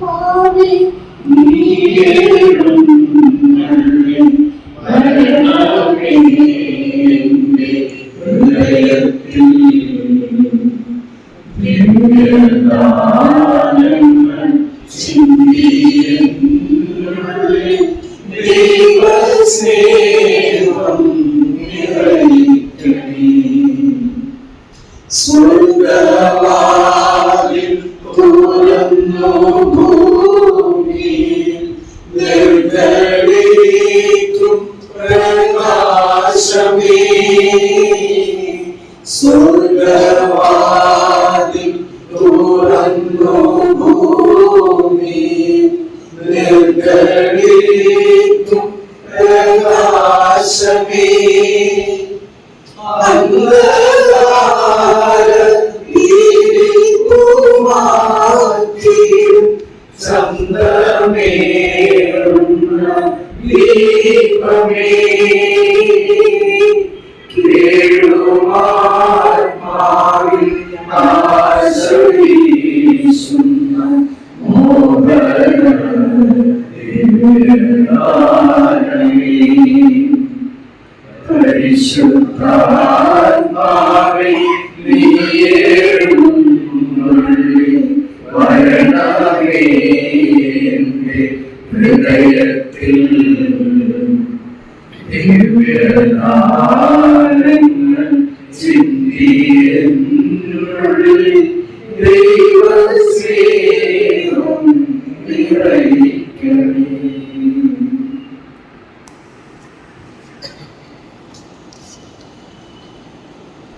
Mommy. السبيل الله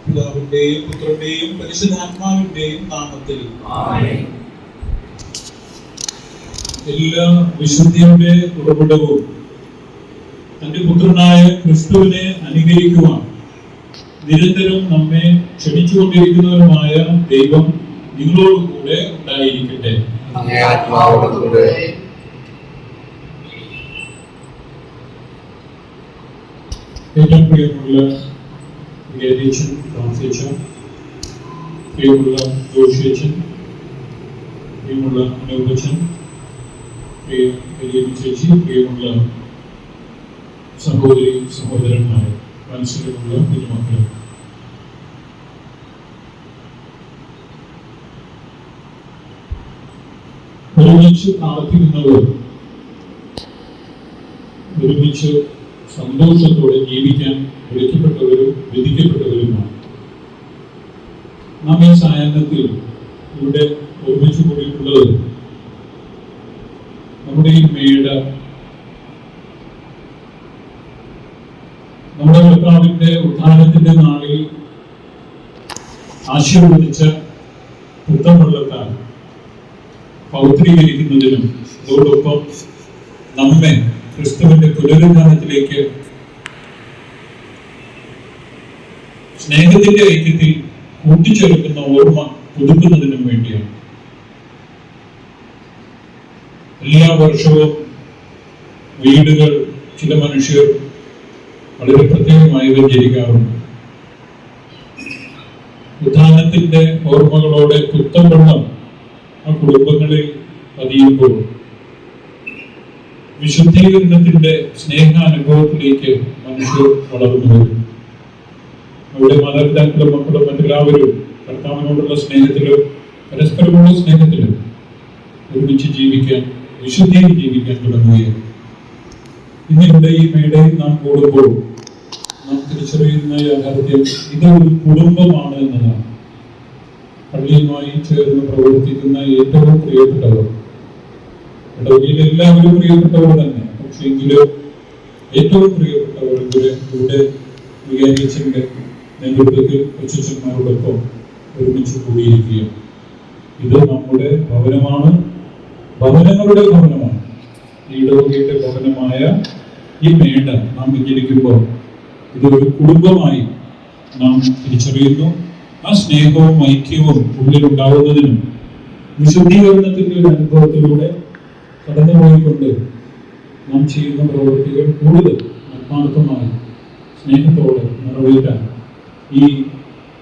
പിതാവിന്റെയും പുത്രന്റെയും പരിശുദ്ധാത്മാവിന്റെയും നാമത്തിൽ. എല്ലാ വിശുദ്ധിയുടെ ഉറവിടവും തന്റെ പുത്രനായ ക്രിസ്തുവിനെ അനുകരിക്കുവാൻ നിരന്തരം നമ്മെ ക്ഷണിച്ചുകൊണ്ടിരിക്കുന്നവരുമായ ദൈവം നിങ്ങളോട് കൂടെ ഉണ്ടായിരിക്കട്ടെ. ഏറ്റവും പ്രിയമുള്ള ഗേരീച്ചൻ ഫ്രാൻസിച്ചൻ പ്രിയമുള്ള ജോഷിയച്ചൻ പ്രിയമുള്ള അനൂപച്ചൻ പ്രിയ എലിയമ്മ ചേച്ചി പ്രിയമുള്ള സഹോദരി സഹോദരന്മാർ മനസ്സിലുള്ള ഒരുമിച്ച് പ്രാർത്ഥിക്കുന്നവർ ഒരുമിച്ച് സന്തോഷത്തോടെ ജീവിക്കാൻ വിളിക്കപ്പെട്ടവരും വിധിക്കപ്പെട്ടവരുമാണ്. നാം ഈ സായാഹ്നത്തിൽ ഇവിടെ ഒരുമിച്ച് കൂടിയിട്ടുള്ളത് നമ്മുടെ ഈ മേട നമ്മുടെ കർത്താവിന്റെ ഉദ്ധാരണത്തിന്റെ നാളിൽ ആശീർവദിച്ച പുത്തൻവെള്ളത്താൽ പൗത്രീകരിക്കുന്നതിനും അതോടൊപ്പം നമ്മെ ക്രിസ്തുവിന്റെ പുനരുദ്ധാനത്തിലേക്ക് സ്നേഹത്തിന്റെ ഐക്യത്തിൽ കൂട്ടിച്ചേർക്കുന്ന ഓർമ്മ പുതുക്കുന്നതിനും വേണ്ടിയാണ്. എല്ലാ വർഷവും വീടുകൾ ചില മനുഷ്യർ വളരെ പ്രത്യേകമായി വെഞ്ചരിക്കാറുണ്ട് ഉദ്ധാനത്തിന്റെ ഓർമ്മകളോടെ പുത്തൻ ആ കുടുംബങ്ങളിൽ പതിയുമ്പോൾ വിശുദ്ധീകരണത്തിന്റെ സ്നേഹാനുഭവത്തിലേക്ക് മനുഷ്യർ വളർന്നു വരും. അവിടെ മാതാപിതാക്കളും മക്കളും മറ്റെല്ലാവരും കർത്താവിനോടുള്ള സ്നേഹത്തിലും പരസ്പരമുള്ള സ്നേഹത്തിലും ഒരുമിച്ച് ജീവിക്കാൻ വിശുദ്ധിയിൽ ജീവിക്കാൻ തുടങ്ങുകയാണ്. ഇന്നിവിടെ ഈ മേടയിൽ നാം കൂടുമ്പോൾ നാം തിരിച്ചറിയുന്ന യാഥാർത്ഥ്യം ഇത് ഒരു കുടുംബമാണ് എന്നതാണ്. പള്ളിയുമായി ചേർന്ന് പ്രവർത്തിക്കുന്ന ഏറ്റവും പ്രിയപ്പെട്ടവർ. ഇടവകയിൽ എല്ലാവരും പ്രിയപ്പെട്ടവർ തന്നെ. പക്ഷെ എങ്കിലും ഏറ്റവും പ്രിയപ്പെട്ടവർ ഇവിടെ ഇവിടെ വികാരിച്ചിന്റെ നേതൃത്വത്തിൽ കൊച്ചന്മാരോടൊപ്പം ഒരുമിച്ച് കൂടിയിരിക്കുകയാണ്. ഇത് നമ്മുടെ ഭവനമാണ്. ഭവനങ്ങളുടെ ഭവനമാണ്. ഈ ഇടവകയുടെ ഭവനമായ ഈ മേട നാം വിചരിക്കുമ്പോൾ ഇതൊരു കുടുംബമായി നാം തിരിച്ചറിയുന്നു. ആ സ്നേഹവും ഐക്യവും ഉള്ളിലുണ്ടാവുന്നതിനും വിശുദ്ധീകരണത്തിന്റെ ഒരു അനുഭവത്തിലൂടെ കടന്നുപോയിക്കൊണ്ട് നാം ചെയ്യുന്ന പ്രവൃത്തികൾ കൂടുതൽ ആത്മാർത്ഥമായി സ്നേഹത്തോടെ നിറവേറ്റാൻ ഈ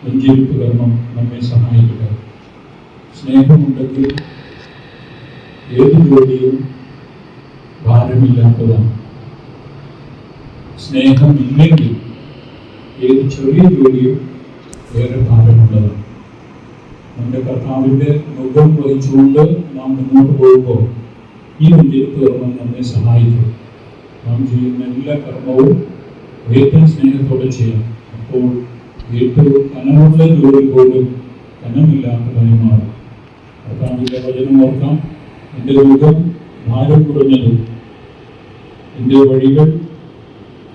വെഞ്ചരിപ്പ് കർമ്മം നമ്മെ സഹായിക്കുക സ്നേഹമുണ്ടെങ്കിൽ ഏത് ജോലിയും ഭാരമില്ലാത്തതാണ്. സ്നേഹമില്ലെങ്കിൽ ഏത് ചെറിയ ജോലിയും ഏറെ ഭാരമുള്ളതാണ് നമ്മുടെ കർത്താവിന്റെ മുഖം വഹിച്ചുകൊണ്ട് നാം മുന്നോട്ട് പോകുമ്പോൾ ഈ ഓർമ്മ നമ്മെ സഹായിക്കും. നാം ചെയ്യുന്ന എല്ലാ കർമ്മവും ഏറ്റവും സ്നേഹത്തോടെ ചെയ്യാം. അപ്പോൾ ഏറ്റവും കനമുള്ള ജോലി പോലും കനമില്ലാത്തതായി മാറും കർത്താവിന്റെ വചനം ഓർക്കാം. എന്റെ മുഖം ഭാരം കുറഞ്ഞതും എന്റെ വഴികൾ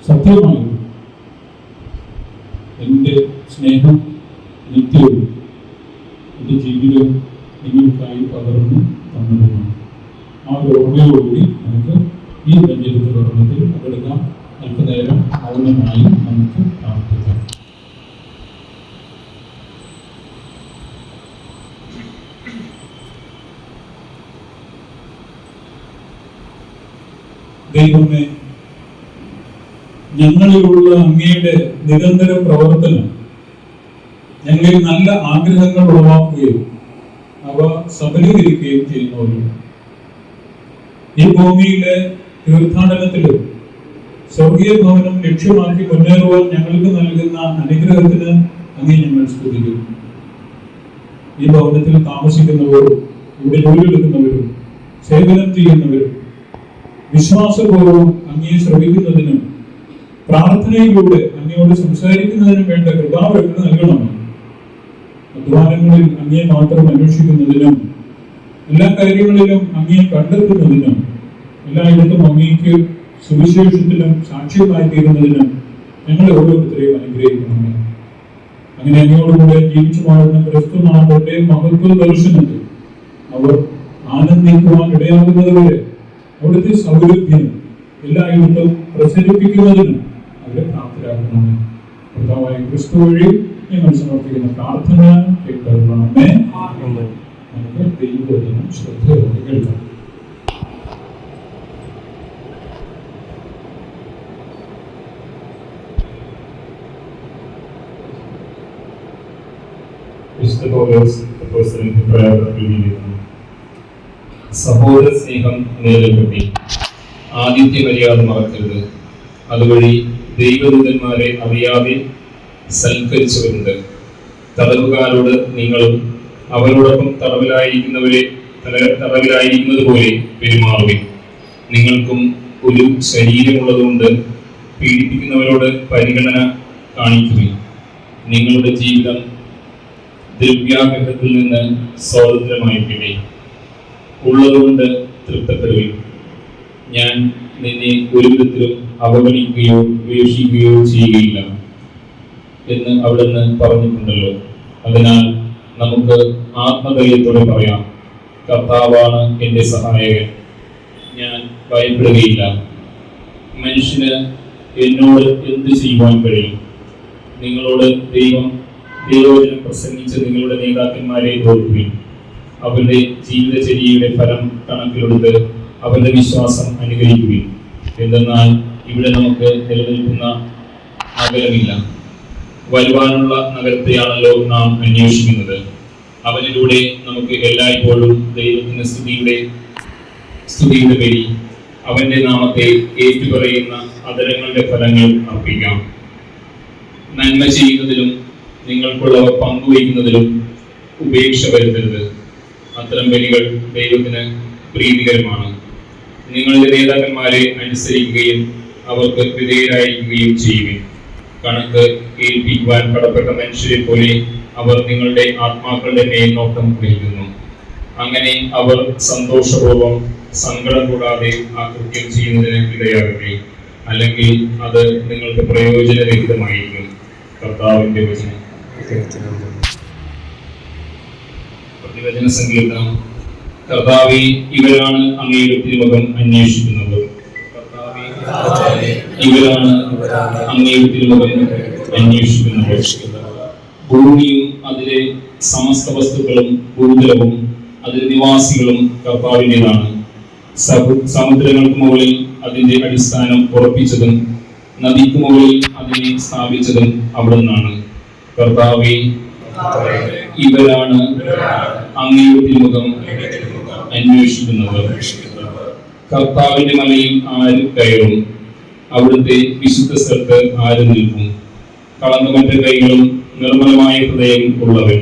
സത്യമായി എന്റെ സ്നേഹം നിത്യവും എന്റെ ജീവിതം നിങ്ങൾക്കായി പകർന്നു തന്നതുമാണ്. ആ ഓർമ്മയോടുകൂടി നമുക്ക് ഈ നെഞ്ചെടുത്ത് പഠനത്തിൽ പങ്കെടുക്കാം. അല്പനേരം മൗനമായി നമുക്ക് പ്രാർത്ഥിക്കാം. ദൈവമേ ഞങ്ങളിലുള്ള അങ്ങയുടെ നിരന്തര പ്രവർത്തനം ഞങ്ങളിൽ നല്ല ആഗ്രഹങ്ങൾ ഉളവാക്കുകയും അവ സബലീകരിക്കുകയും ചെയ്യുന്നവരും ഈ ഭൂമിയിലെ തീർത്ഥാടനത്തിലും സ്വർഗീയ ഭവനം ലക്ഷ്യമാക്കി മുന്നേറുവാൻ ഞങ്ങൾക്ക് നൽകുന്ന അനുഗ്രഹത്തിന് അങ്ങേ ഞങ്ങൾ സ്തുതിക്കുന്നു. ഈ ഭവനത്തിൽ താമസിക്കുന്നവരും ഇവിടെ ജോലിയെടുക്കുന്നവരും സേവനം ചെയ്യുന്നവരും വിശ്വാസപൂർവം അങ്ങയെ ശ്രമിക്കുന്നതിനും പ്രാർത്ഥനയിലൂടെ അങ്ങയോട് സംസാരിക്കുന്നതിനും വേണ്ട കൃപാവരങ്ങൾ നൽകണമെന്ന് അധ്വാനങ്ങളിൽ അങ്ങയെ മാത്രം അന്വേഷിക്കുന്നതിനും എല്ലാ കാര്യങ്ങളിലും അങ്ങയെ കണ്ടെത്തുന്നതിനും എല്ലായിടത്തും അങ്ങേക്ക് സുവിശേഷത്തിനും സാക്ഷ്യമായി തീരുന്നതിനും ഞങ്ങളെ ഓരോരുത്തരെയും അനുഗ്രഹിക്കണമേ. അങ്ങനെ അങ്ങയോടുകൂടെ ജീവിച്ചു മാറുന്ന ക്രിസ്തുനാഥന്റെ മഹത്വ ദർശനത്തിൽ അവർ ആനന്ദിക്കുവാൻ ഇടയാകുന്നതുവരെ അവിടുത്തെ സൗരഭ്യം എല്ലായിടത്തും പ്രസരിപ്പിക്കുന്നതിനും അവരെ പ്രാപ്തരാക്കണമേ. ക്രിസ്തു വഴി ഞങ്ങൾ സമർപ്പിക്കുന്ന പ്രാർത്ഥന കേൾക്കണമേ നമുക്ക് ദൈവവചനം ശ്രദ്ധയോടെ കേൾക്കാം. സഹോദര സ്നേഹം നിലനിൽക്കട്ടെ ആദിത്യ മര്യാദ മറക്കരുത്. അതുവഴി ദൈവദൂതന്മാരെ അറിയാതെ സൽക്കരിച്ചവരുണ്ട് തടവുകാരോട് നിങ്ങളും അവരോടൊപ്പം തടവിലായിരിക്കുന്നവരെ തടവിലായിരിക്കുന്നത് പോലെ പെരുമാറുവിൻ. നിങ്ങൾക്കും ഒരു ശരീരമുള്ളതുകൊണ്ട് പീഡിപ്പിക്കുന്നവരോട് പരിഗണന കാണിക്കുവിൻ. നിങ്ങളുടെ ജീവിതം ദ്രവ്യാഗ്രഹത്തിൽ നിന്ന് സ്വാതന്ത്ര്യമായിട്ടില്ലേ ഉള്ളതുകൊണ്ട് തൃപ്തപ്പെടുവിൻ. ഞാൻ നിന്നെ ഒരു വിധത്തിലും അവഗണിക്കുകയോ ഉപേക്ഷിക്കുകയോ ചെയ്യുകയില്ല. എന്ന് അവിടുന്ന് പറഞ്ഞിട്ടുണ്ടല്ലോ. അതിനാൽ നമുക്ക് ആത്മധൈര്യത്തോടെ പറയാം കർത്താവാണ് എന്റെ സഹായകൻ. ഞാൻ ഭയപ്പെടുകയില്ല. മനുഷ്യന് എന്നോട് എന്ത് ചെയ്യുവാൻ കഴിയും? നിങ്ങളോട് ദൈവം ദൈവവചനം പ്രസംഗിച്ച് നിങ്ങളുടെ നേതാക്കന്മാരെ തോൽപ്പിക്കും. അവരുടെ ജീവിതചര്യയുടെ ഫലം കണക്കിലെടുത്ത് അവരുടെ വിശ്വാസം അനുകരിക്കുകയും എന്തെന്നാൽ ഇവിടെ നമുക്ക് നിലനിൽക്കുന്ന നഗരമില്ല. വരുവാനുള്ള നഗരത്തെയാണല്ലോ നാം അന്വേഷിക്കുന്നത്. അവനിലൂടെ നമുക്ക് എല്ലായ്പ്പോഴും ദൈവത്തിന്റെ സ്തുതിയുടെ സ്തുതിയുടെ പേരി അവന്റെ നാമത്തെ ഏറ്റുപറയുന്ന അതരങ്ങളുടെ ഫലങ്ങൾ അർപ്പിക്കാം. നന്മ ചെയ്യുന്നതിലും നിങ്ങൾക്കുള്ളവ പങ്കുവയ്ക്കുന്നതിലും ഉപേക്ഷ വരുത്തരുത്. അത്തരം ബലികൾ ദൈവത്തിന് പ്രീതികരമാണ്. നിങ്ങളുടെ നേതാക്കന്മാരെ അനുസരിക്കുകയും അവർക്ക് വിധേയരായിരിക്കുകയും ചെയ്യുവിൻ. കണക്ക് ഏൽപ്പിക്കുവാൻ കടപ്പെട്ട മനുഷ്യരെ പോലെ അവർ നിങ്ങളുടെ ആത്മാക്കളുടെ മേൽനോട്ടം വഹിക്കുന്നു അങ്ങനെ അവർ സന്തോഷപൂർവം സങ്കടം കൂടാതെ ആ കൃത്യം ചെയ്യുന്നതിന് ഇടയാകട്ടെ. അല്ലെങ്കിൽ അത് നിങ്ങൾക്ക് പ്രയോജനരഹിതമായിരിക്കും. കർത്താവിന്റെ വചനം. പ്രതിവചന സങ്കീർത്തനം. കർത്താവെ ഇവരാണ് അങ്ങയുടെ തിരുമുഖം അന്വേഷിക്കുന്നത്. ഇവരാണ് അങ്ങയുടെ തിരുമുഖം അന്വേഷിക്കുന്നത് ഭൂമിയും അതിലെ സമസ്ത വസ്തുക്കളും ഭൂതലവും അതിലെ നിവാസികളും കർത്താവിന്റെതാണ്. സമുദ്രങ്ങൾക്ക് മുകളിൽ അതിന്റെ അടിസ്ഥാനം ഉറപ്പിച്ചതും നദിക്ക് മുകളിൽ അതിനെ സ്ഥാപിച്ചതും അവിടുന്നാണ്. കർത്താവെ ഇവരാണ് അങ്ങയുടെ തിരുമുഖം അന്വേഷിക്കുന്നവർ കർത്താവിന്റെ മലയിൽ ആര് കയറും? അവിടുത്തെ വിശുദ്ധ സ്ഥലത്ത് ആര് നിൽക്കും? കളങ്കമറ്റ കൈകളും നിർമ്മലമായ ഹൃദയം ഉള്ളവൻ.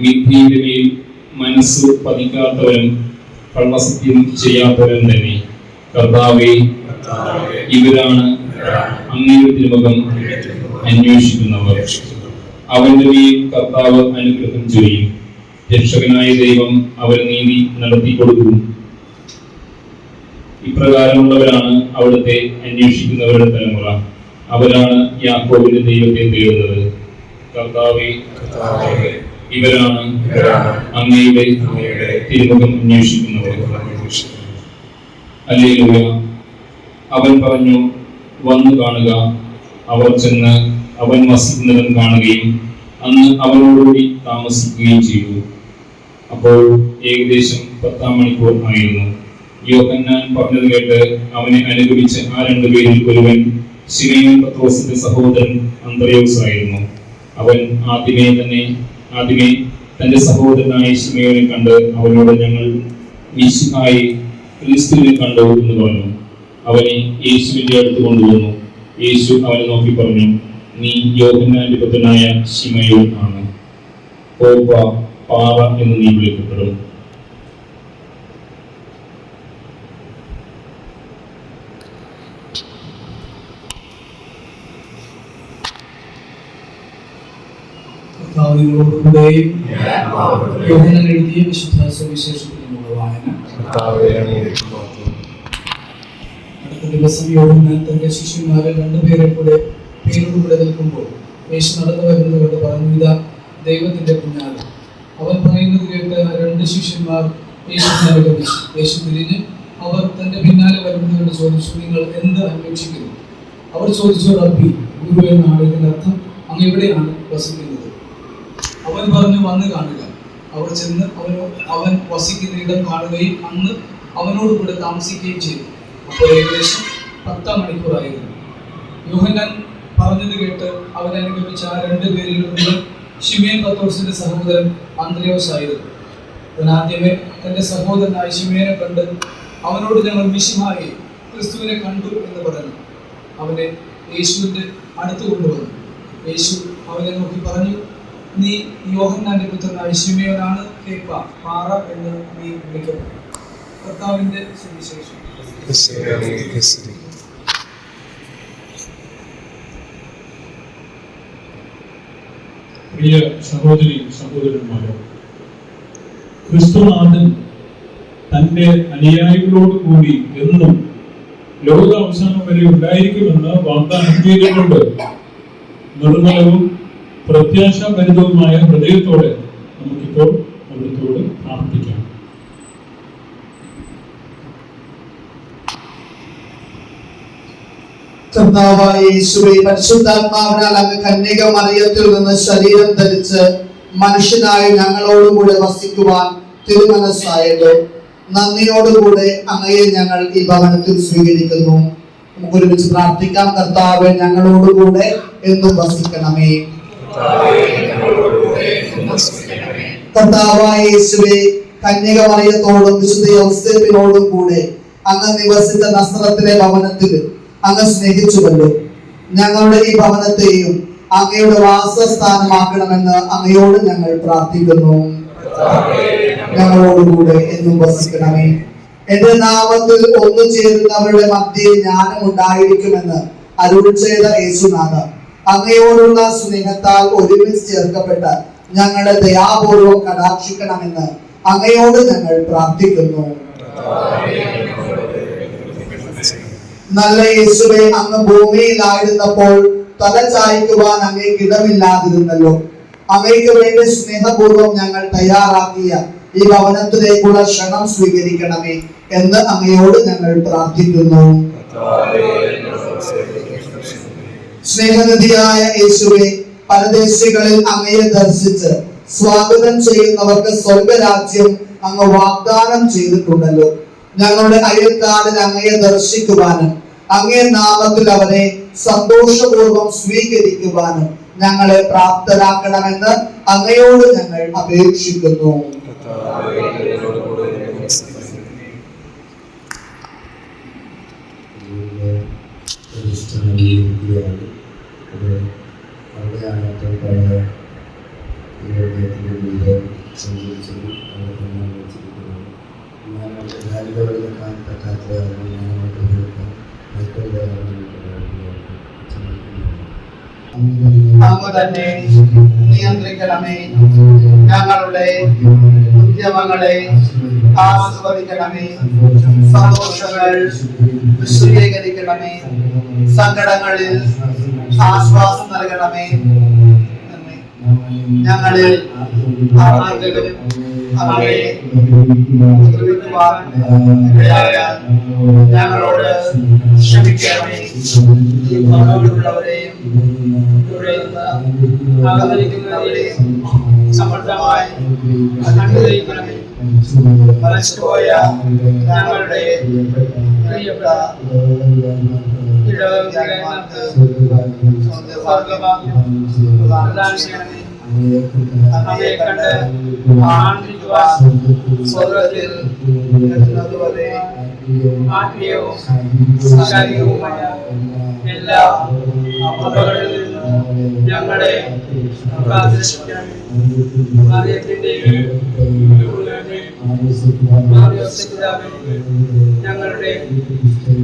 മിഥ്യയുടെ മേൽ മനസ്സ് പതിക്കാത്തവനും കള്ളസത്യം ചെയ്യാത്തവൻ തന്നെ. കർത്താവെ ഇവരാണ് അങ്ങയുടെ തിരുമുഖം അന്വേഷിക്കുന്നവർ. അവന്റെ മേൽ കർത്താവ് അനുഗ്രഹം ചെയ്യും രക്ഷകനായ ദൈവം അവൻ നീതി നടത്തി കൊടുക്കും ഇപ്രകാരമുള്ളവരാണ് അവിടുത്തെ അന്വേഷിക്കുന്നവരുടെ തലമുറ. അവരാണ് യാക്കോബിന്റെ ദൈവത്തെ തേടുന്നത് കർത്താവെ ഇവരാണ് അങ്ങയുടെ തിരുമുഖം അന്വേഷിക്കുന്നവർ. അല്ലേലൂയ അവൻ പറഞ്ഞു വന്നു കാണുക. അവർ ചെന്ന് അവൻ വസിക്കുന്നവൻ കാണുകയും അന്ന് അവനോടുകൂടി താമസിക്കുകയും ചെയ്തു. അപ്പോൾ ഏകദേശം പത്താം മണിക്കൂർ ആയിരുന്നു. യോഹന്നാൻ പറഞ്ഞത് കേട്ട് അവനെ അനുഗമിച്ച ആ രണ്ടുപേരിൽ ഒരുവൻ ശിമയോൻ പത്രോസിന്റെ സഹോദരൻ അന്ത്രയോസ് ആയിരുന്നു അവൻ ആദ്യമേ തന്നെ ആദ്യമേ തന്റെ സഹോദരനായ ശിമയോനെ കണ്ട് അവനോട് ഞങ്ങൾ യേശുവായി ക്രിസ്തുവിനെ കണ്ടു എന്ന് പറഞ്ഞു. അവനെ യേശുവിന്റെ അടുത്ത് കൊണ്ടുവന്നു. യേശു അവനെ നോക്കി പറഞ്ഞു നീ യോഹന്നാന്റെ പുത്രനായ ശിമയോൻ ആണ്. പാറ എന്ന് നീ വിളിക്കപ്പെടും കർത്താവിനോടുകൂടെയും യോഹന്നാൻ എഴുതിയ വിശുദ്ധ സുവിശേഷത്തിനുള്ള വായന അടുത്ത ദിവസം യോഹന്നാൻ തന്റെ ശിഷ്യന്മാരെ രണ്ടുപേരെ കൂടെ പേരോടുകൂടെ നിൽക്കുമ്പോൾ യേശു നടന്നു വരുന്നത് പറഞ്ഞു ഇതാ ദൈവത്തിന്റെ കുഞ്ഞാണ് അവൻ പറയുന്നത് കേട്ട് രണ്ട് ശിഷ്യന്മാർ യേശുവിനെ അനുഗമിച്ചു യേശു തിരിഞ്ഞ് അവർ തന്റെ പിന്നാലെ വരുന്നവരോട് ചോദിച്ചു നിങ്ങൾ എന്ത് അന്വേഷിക്കുന്നു? അവർ ചോദിച്ചു റബ്ബി ഗുരു എന്നാണ് ഇതിന്റെ അർത്ഥം അങ്ങ് എവിടെയാണ് വസിക്കുന്നത്? അവൻ പറഞ്ഞു വന്ന് കാണുക. അവർ ചെന്ന് അവനോ അവൻ വസിക്കുന്ന ഇടം കാണുകയും അന്ന് അവനോട് കൂടെ താമസിക്കുകയും ചെയ്തു. അപ്പോൾ ഏകദേശം പത്താം മണിക്കൂറായിരുന്നു. യോഹന്നാൻ പറഞ്ഞത് കേട്ട് അവനെ അനുഗമിച്ച ആ രണ്ട് പേരിൽ ഒരുവൻ ഷിമേൻ പത്തോസിന്റെ സഹോദരൻ അന്ത്രയോസ് ആയിരുന്നു അവൻ ആദ്യമേ തന്റെ സഹോദരനായ ഷിമേനെ കണ്ട് അവനോട് ഞങ്ങൾ മിശിഹായെ ക്രിസ്തുവിനെ കണ്ടു എന്ന് പറഞ്ഞു. അവനെ യേശുവിന്റെ അടുത്ത് കൊണ്ടുവന്നു. യേശു അവനെ നോക്കി പറഞ്ഞു നീ യോഹന്നാന്റെ പുത്രനായ ശിമയോനാണ്. കേപ്പ പാറ എന്ന് നീ വിളിക്കപ്പെടും കർത്താവിന്റെ സുവിശേഷം. പ്രിയ സഹോദരി സഹോദരന്മാരെ ക്രിസ്തുനാഥൻ തന്റെ അനുയായികളോട് കൂടി എന്നും ലോക അവസാനം വരെ ഉണ്ടായിരിക്കുമെന്ന് വാഗ്ദാനം ചെയ്തിട്ടുണ്ട്. നിർമ്മലവും പ്രത്യാശാഭരിതവുമായ ഹൃദയത്തോടെ നമുക്കിപ്പോൾ അവിടുത്തോട് പ്രാർത്ഥിക്കാം. കർത്താവായ യേശുവെ പരിശുദ്ധാത്മാവിനാൽ കന്യക മറിയത്തിൽ നിന്ന് ശരീരം ധരിച്ച് മനുഷ്യനായി ഞങ്ങളോടുകൂടെ വസിക്കുവാൻ തിരുമനസ്സായല്ലോ നന്ദിയോടുകൂടെ അങ്ങയെ ഞങ്ങൾ ഈ ഭവനത്തിൽ സ്വീകരിക്കുന്നു. നമുക്ക് ഒരുമിച്ച് പ്രാർത്ഥിക്കാം. കർത്താവ് ഞങ്ങളോടുകൂടെ എന്നും വസിക്കണമേ. കർത്താവായ യേശുവെ കന്യക മറിയത്തോടും വിശുദ്ധ യൗസേപ്പിനോടും കൂടെ അങ്ങ് നിവസിച്ച നസ്രത്തിലെ ഭവനത്തിൽ അങ്ങ് സ്നേഹിച്ചുവല്ലോ ഞങ്ങളുടെ ഈ ഭവനത്തെയും അങ്ങയുടെ വാസസ്ഥാനമാക്കണമെന്ന് അങ്ങയോട് ഞങ്ങൾ പ്രാർത്ഥിക്കുന്നു. ഞങ്ങളോടുകൂടെ എന്നും വസിക്കണമേ എന്റെ നാമത്തിൽ ഒന്നു ചേരുന്നവരുടെ മധ്യേ ജ്ഞാനം ഉണ്ടായിരിക്കുമെന്ന് അരുൾ ചെയ്ത യേശുനാഥ. അങ്ങയോടുള്ള സ്നേഹത്താൽ ഒരുമിച്ച് ചേർക്കപ്പെട്ട ഞങ്ങളെ ദയാപൂർവം കടാക്ഷിക്കണമെന്ന് അങ്ങയോട് ഞങ്ങൾ പ്രാർത്ഥിക്കുന്നു. നല്ല യേശുവെ അങ്ങ് ഭൂമിയിലായിരുന്നപ്പോൾ തല ചായ്ക്കുവാൻ അങ്ങേക്ക് അങ്ങയ്ക്ക് വേണ്ടി സ്നേഹപൂർവം ഞങ്ങൾ തയ്യാറാക്കിയ ഈ ഭവനത്തിലേക്കുള്ള ക്ഷണം സ്വീകരിക്കണമേ എന്ന് അങ്ങയോട് ഞങ്ങൾ പ്രാർത്ഥിക്കുന്നു. സ്നേഹനിധിയായ യേശുവെ പരദേശികളിൽ അങ്ങയെ ദർശിച്ച് സ്വാഗതം ചെയ്യുന്നവർക്ക് സ്വർഗരാജ്യം അങ്ങ് വാഗ്ദാനം ചെയ്തിട്ടുണ്ടല്ലോ. ഞങ്ങളുടെ അയൽക്കാടിൽ അങ്ങയെ ദർശിക്കുവാനും അങ്ങേ നാമത്തിൽ അവനെ സന്തോഷപൂർവം സ്വീകരിക്കുവാനും ഞങ്ങളെ പ്രാപ്തരാക്കണമെന്ന് അങ്ങയോട് ഞങ്ങൾ അപേക്ഷിക്കുന്നു. ഞാനവിടെ കാലിൽ പറ്റാത്ത കാരണം ഞാനവരുടെ ഉപയോഗിക്കാം മറ്റുള്ള അങ്ങ് തന്നെ നിയന്ത്രിക്കണമേ. ഞങ്ങളുടെ ഉദ്യമങ്ങളെ ആസ്വദിക്കണമേ. സന്തോഷങ്ങൾ വിശദീകരിക്കണമേ. സങ്കടങ്ങളിൽ ആശ്വാസം നൽകണമേ. ആർക്കെങ്കിലും അവരെ ഞങ്ങളോട് ക്ഷമിക്കണമേ. ഞങ്ങളുടെ സ്വർഗഭാഗ്യം പ്രദാനം ചെയ്യണമേ അവയെ കണ്ട് ആനന്ദിക്കുവാൻ സ്വർഗത്തിൽ എത്തുന്നതുവരെ ആത്മീയവും ശാരീരികവുമായ എല്ലാ അപകടങ്ങളിൽ നിന്നും ഞങ്ങളെ ഞങ്ങളുടെ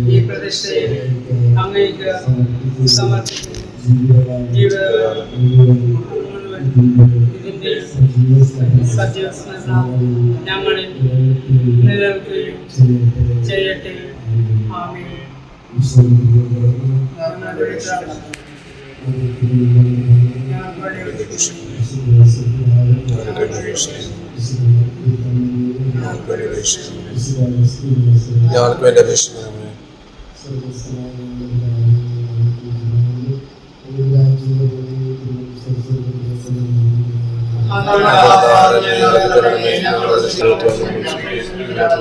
ഈ പ്രതിഷ്ഠയിൽ അങ്ങേക്ക് സമർപ്പിക്കുന്നു ഇതിന്റെ സജീവസ്മരണ ഞങ്ങളിൽ നിലനിൽക്കുകയും ചെയ്യട്ടെ. ആമേ ഞങ്ങളുടെ ഞങ്ങൾക്ക് വേണ്ടി അപേക്ഷിക്കണമേ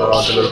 മഹത്വം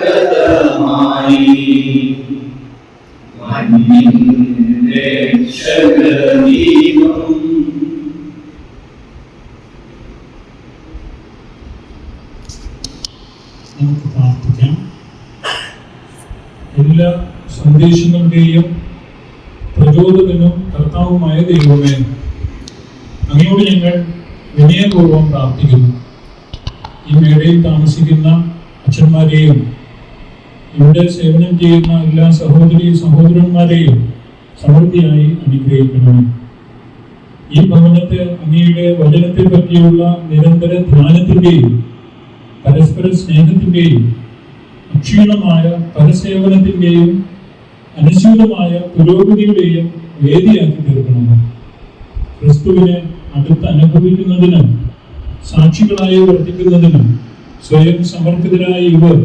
നിന്നാഗതമായി മഞ്ഞിൻ രക്ഷകദീപം നമുക്ക് പ്രാർത്ഥിക്കാം എല്ലാ സന്ദേശങ്ങളുടെയും പ്രചോദകനും കർത്താവുമായ ദൈവമേ അങ്ങയോട് ഞങ്ങൾ വിനയപൂർവം പ്രാർത്ഥിക്കുന്നു ഈ മേടയിൽ താമസിക്കുന്ന അച്ഛന്മാരെയും ഇവിടെ സേവനം ചെയ്യുന്ന എല്ലാ സഹോദരി സഹോദരന്മാരെയും സമൃദ്ധിയായി അനുഗ്രഹിക്കണമേ. ഈ ഭവനത്തെ അങ്ങയുടെ വചനത്തെ പറ്റിയുള്ള നിരന്തര ധ്യാനത്തിന്റെയും പരസ്പര സ്നേഹത്തിന്റെയും അക്ഷീണമായ പരസേവനത്തിന്റെയും അനുസ്യൂതമായ പുരോഗതിയുടെയും വേദിയാക്കി തീർക്കണമേ. ക്രിസ്തുവിനെ അടുത്ത് അനുഭവിക്കുന്നതിനും സാക്ഷികളായി വർദ്ധിക്കുന്നതിനും സ്വയം സമർപ്പിതരായ ഇവർ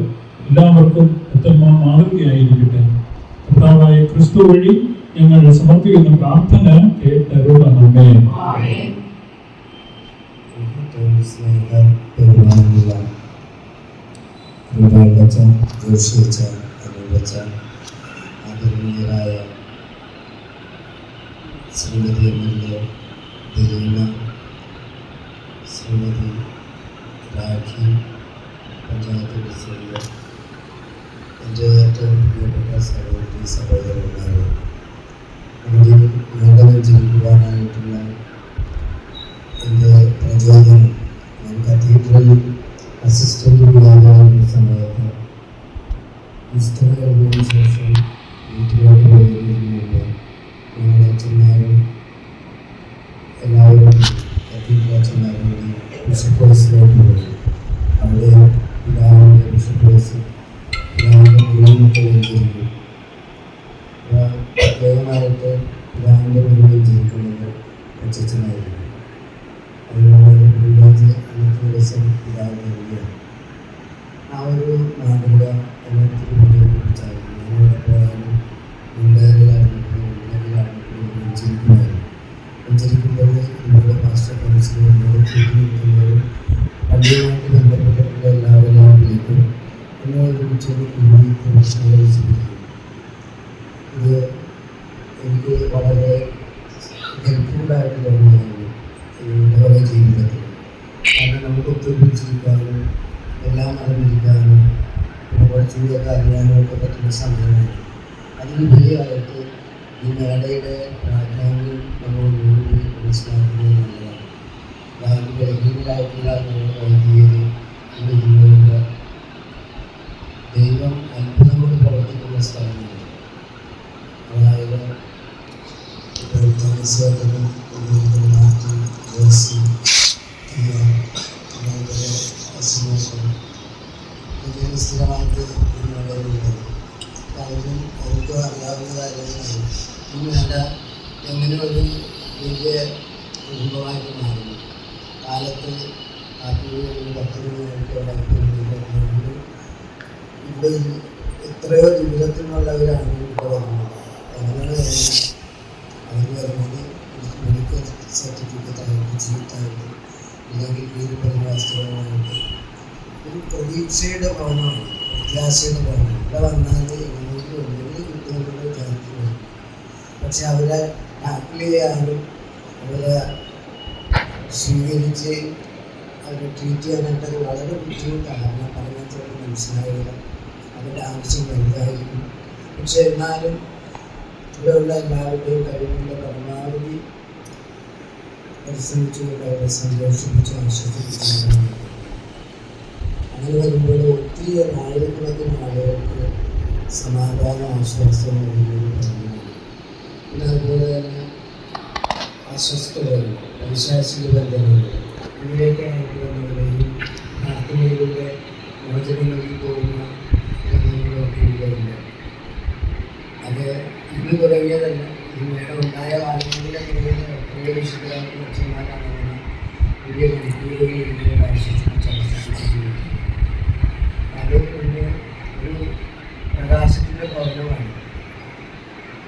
എല്ലാവർക്കും ഉത്തമ മാതൃകയായിരിക്കട്ടെ. കർത്താവായ ക്രിസ്തു വഴി ഞങ്ങൾ സമർപ്പിക്കുന്ന പ്രാർത്ഥന അനുവച്ച ആദരണീയരായ Shrimati M L A Dileena Shrimati Rakhi panchayat president എന്റെ ഏറ്റവും പ്രിയപ്പെട്ട സഹോദരി സഹോദരന്മാരെ നമ്മുടെ നാടകം ജീവിക്കുവാനായിട്ടുള്ള എന്റെ പ്രചോദനം ഞാൻ കത്തീഡ്രലിൽ അസിസ്റ്റന്റ് കൂടാതായിരുന്ന സമയത്ത് ഈസ്റ്റർ കഴിഞ്ഞതിന് ശേഷം എന്നോട് ചെറിയ ഇത് എനിക്ക് വളരെ ഹെൽപ്ഫുള്ളായിട്ട് തോന്നിയായിരുന്നു ഇതുപോലെ ജീവിതത്തിൽ കാരണം നമുക്ക് ഒത്തുപിടിച്ചിരിക്കാനും എല്ലാം അറിഞ്ഞിരിക്കാനും പിന്നെ കുറച്ചുകൂടിയൊക്കെ അറിയാനും ഒക്കെ പറ്റുന്ന സമയമാണ് അതിനുപരിയായിട്ട് ഈ മേടയുടെ പ്രാധാന്യം നമ്മൾ ഒന്നുകൂടി മനസ്സിലാക്കുന്നത് നല്ലതാണ് കാരണം ബലഹീനരായിട്ടുള്ള നമ്മുടെ വൈദികര് നമ്മുടെ ജീവിതത്തിന്റെ ദൈവം അത്ഭുതം കൊണ്ട് പ്രവർത്തിക്കുന്ന സ്ഥലമാണ്. അതായത് മാർട്ടിൻ ജോസി ഇങ്ങനെ സ്ഥിരമായിട്ട് നിങ്ങളുള്ളത് അവരും അവർക്ക് അറിയാവുന്ന കാര്യങ്ങളാണ്. ഇനി വേണ്ട എങ്ങനെ ഒരു വലിയ കുടുംബമായിട്ട് മാറുന്നു? കാലത്ത് കാപ്പി പത്ത് മണിയായിട്ട് ഇവിടെ എത്രയോ ജീവിതത്തിനുള്ളവരാണ് ഇവിടെ വന്നത് വരുന്നത് അവർ വരുന്നത്. മെഡിക്കൽ സർട്ടിഫിക്കറ്റ് ആയിട്ട് ചീട്ടായിട്ട് അല്ലെങ്കിൽ വീട് പരിഭാഷകളായിട്ട് ഒരു പ്രതീക്ഷയുടെ ഭവനമാണ് പ്രത്യാശയുടെ ഭവനം ഇവിടെ വന്നാൽ നമുക്ക് എന്തെങ്കിലും കിട്ടുമെന്നുള്ള വിചാരിക്കുന്നു പക്ഷെ അവരെ ടാക്കിൾ ചെയ്യാനും അവരെ സ്വീകരിച്ച് അവരെ ട്രീറ്റ് ചെയ്യാനായിട്ടൊക്കെ വളരെ ബുദ്ധിമുട്ടാണ്. ഞാൻ പറഞ്ഞതൊക്കെ മനസ്സിലായില്ല. അവരുടെ ആവശ്യം വലുതായിരിക്കും പക്ഷെ എന്നാലും ഇവിടെയുള്ള എല്ലാവരുടെയും കഴിവിന്റെ പരമാവധി പരിശ്രമിച്ചുകൊണ്ട് അവരെ സന്തോഷിപ്പിച്ച് ആശ്വസിപ്പിച്ചു അങ്ങനെ വരുമ്പോൾ ഒത്തിരി ആയിരക്കണക്കിന് ആളുകൾക്ക് സമാധാനം ആശ്വാസം പിന്നെ അതുപോലെ തന്നെ അസ്വസ്ഥതകൾ പൈശാചിക ബന്ധങ്ങൾ ഇവരെയൊക്കെ വന്നവരെയും പ്രാർത്ഥനയിലൂടെ മോചനം നൽകി പോകുന്ന ഇന്ന് തുടങ്ങിയതല്ല. ഇത് നേരെ ഉണ്ടായ കാലങ്ങളിലെ തുടങ്ങിയ എത്രയോ വിശുദ്ധരായിട്ട് അച്ഛന്മാരാണ് അങ്ങനെ വലിയ ആശ്വസിപ്പിച്ച് ആശ്വസിപ്പിച്ചിട്ടുണ്ട് അത് പിന്നെ ഒരു പ്രകാശത്തിന്റെ ഭവനമാണ്.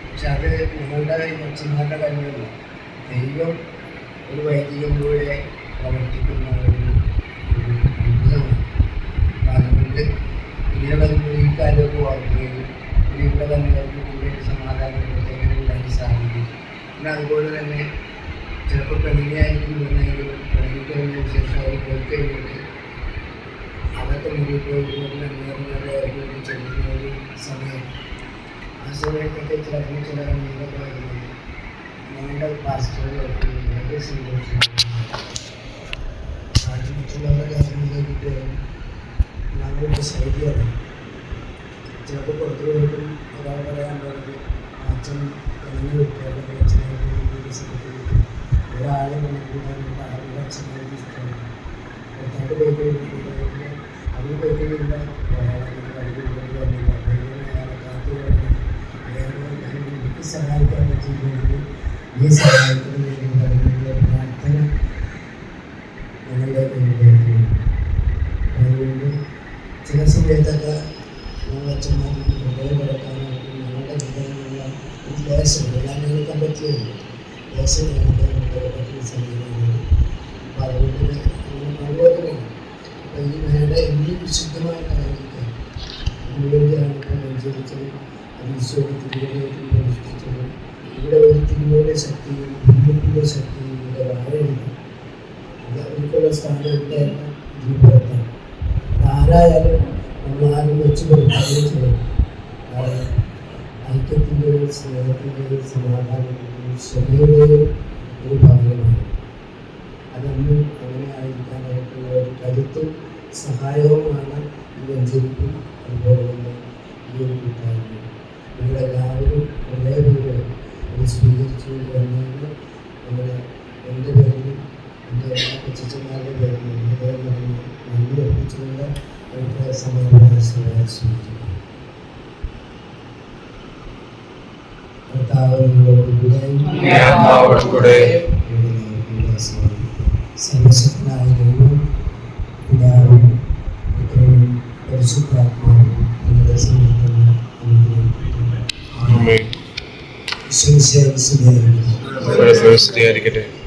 പക്ഷെ അത് നിങ്ങളുടെ ഈ അച്ഛന്മാരുടെ കഴിവല്ല ദൈവം ഒരു പ്രവർത്തിക്കുന്ന അതുപോലെ തന്നെ ചിലപ്പോൾ പെണ്ണിനെയായിരിക്കും വരുന്നെങ്കിലും പെണ്ണിന് കഴിഞ്ഞതിന് ശേഷം അവർ പോയി കഴിഞ്ഞിട്ട് അതൊക്കെ മുന്നിൽ പോയി നേർന്നേറെ ചെല്ലുന്ന ഒരു സമയം ആ സമയത്തൊക്കെ ചിലപ്പോൾ ചില കണ്ണീരൊക്കെ വരുന്നത് ഞങ്ങളുടെ പാസ്റ്ററുകളൊക്കെ വളരെ സന്തോഷം ആദ്യം മറ്റുള്ളവരുടെ കാര്യങ്ങളിലേക്ക് ഞങ്ങളുടെ ശൈലിയാണ് ചിലപ്പോൾ പുറത്ത് പോയിട്ടും ഒരാൾ പറയാൻ പറഞ്ഞത് അച്ഛൻ ഇറങ്ങി വിട്ടു സഹായിക്കാൻ പറ്റിയില്ലെങ്കിൽ ഈ സഹായത്തിന് വേണ്ടി പറയുന്നത് പ്രാർത്ഥന ഞങ്ങളുടെ കയ്യിലേക്ക് അതുകൊണ്ട് ചില സമയത്തൊക്കെ ഞങ്ങൾ അച്ഛന്മാർക്ക് ഹൃദയം കിടക്കാനായിട്ട് ഞങ്ങളുടെ ഹൃദയമുള്ള ഒരു ദേശം എല്ലാം ഞങ്ങൾക്ക് പറ്റിയുണ്ട് ദേശം ഞങ്ങൾക്ക് പറ്റിയ സംഗീതമാണ് അപ്പോൾ അതുകൊണ്ട് അതുപോലെ അപ്പോൾ ഈ മേട എന്നും വിശുദ്ധമായിട്ടായിരിക്കും അതിനുവേണ്ടിയാണ് ഇപ്പോൾ മത്സരിച്ചത് അത് ഈശോയുടെ തിരുവനന്തപുരത്തിൽ പ്രതിഷ്ഠിച്ചത് ഇവിടെ ഒരു തിരുവയുടെ ശക്തിയും ഭിന്നത്തിന്റെ ശക്തിയും ഇവിടെ വാഴയുണ്ട് അത് അവർക്കുള്ള സ്ഥാനം ഇവിടെയല്ല ഇതിന് പുറത്താണ് ആരായാലും നമ്മൾ ആരും വെച്ച് കൊടുക്കുകയും ചെയ്യും കാരണം ഐക്യത്തിന്റെയും സ്നേഹത്തിന്റെയും സമാധാനത്തിന്റെയും ക്ഷമയുടെയും ഒരു ഭാഗമാണ് അതൊന്നും അങ്ങനെ ആയിരിക്കാനായിട്ടുള്ള ഒരു കരുത്തും സഹായവുമാണ് ഈ വെഞ്ചരിപ്പും അതുപോലെ തന്നെ ഈ ഒരു കൂട്ടായ്മ നിങ്ങളെല്ലാവരും ഒരേപോലെ ഇത് സ്വീകരിച്ചു വന്നത് നിങ്ങളെ എന്റെ പേരിലും എന്റെ എല്ലാ കൊച്ചന്മാരുടെ പേരിലും എന്റെ പേരിൽ നന്ദി അർപ്പിച്ചുകൊണ്ട് എനിക്ക് സമാധാന സ്വീകരിക്കുന്നു കർത്താവ് ആത്മാവോടുകൂടെ സർവശക്തനായ ദൈവം പിതാവും പുത്രനും പരിശുദ്ധാത്മാവും നിങ്ങളുടെ സമയത്തുള്ള വിശ്വസിയായിരിക്കും സ്തുതിയായിരിക്കട്ടെ